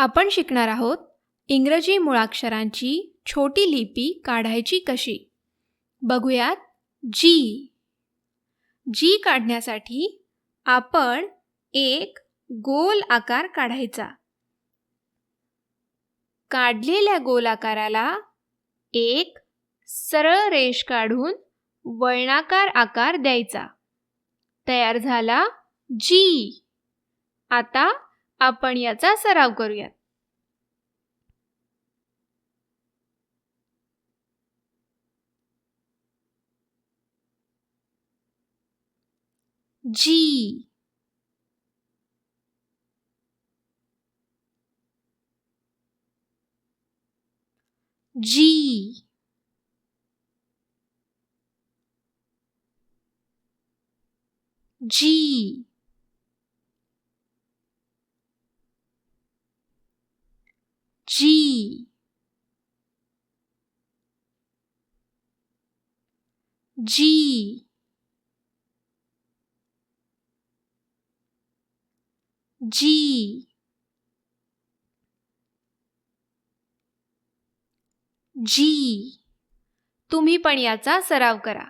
आपण शिकणार आहोत इंग्रजी मुळाक्षरांची छोटी लिपी काढायची कशी? बघूयात जी जी काढण्यासाठी आपण एक गोल आकार काढायचा. काढलेल्या गोल आकाराला एक सरळ रेष काढून वळणाकार आकार द्यायचा. तयार झाला जी आता आपण याचा सराव करूयात. जी जी जी जी जी जी जी तुम्ही पण याचा सराव करा.